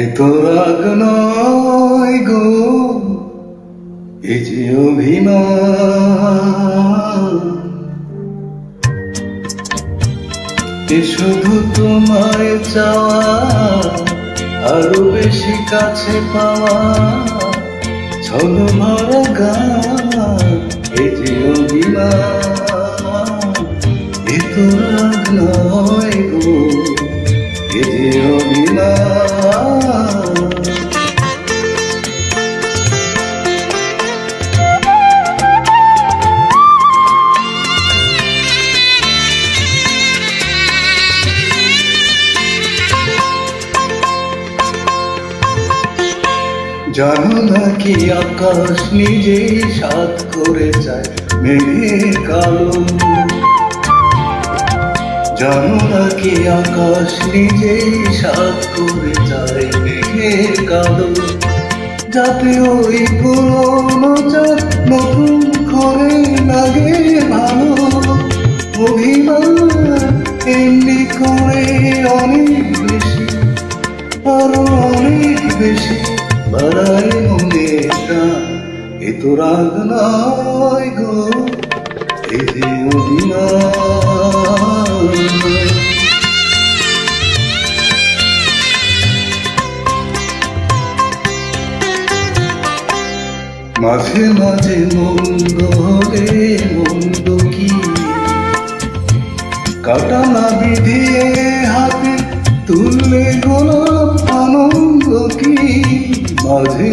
এ তো রাগ নয় গো, এ যে অভিমান। এ শুধু তোমায় চাওয়া, আরও বেশি কাছে পাওয়া। ছল ভরা গান, এ যে অভিমান। এ তো রাগ নয় গো। জানো নাকি আকাশ নিজেই সাত করে যায় মেঘের কালো জানো নাকি আকাশ নিজেই সাত করে যায় মেঘের কালো যাতে ওই পুরোনো চাঁদ নতুন করে লাগে ভালো। অভিমান এমনি করে অনেক বেশি, আরও অনেক বেশি। বাড়ায় মনে প্রাণ এ তো রাগ নয় গো, এ মাঝে মাঝে মন্দ হলে মন্দ কি? কাটানা বিধিয়ে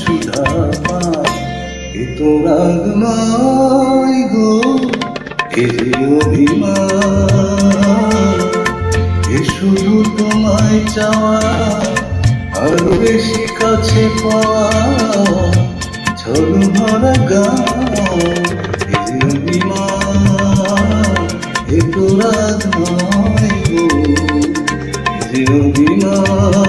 সুধা এ তো রাগ নয় গো, এ যে অভিমান। এ শুধু তোমায় চাওয়া, আরও বেশি কাছে পাওয়া ছল ভরা গান, এ যে অভিমান, এ তো রাগ নয় গো যে অভিমান।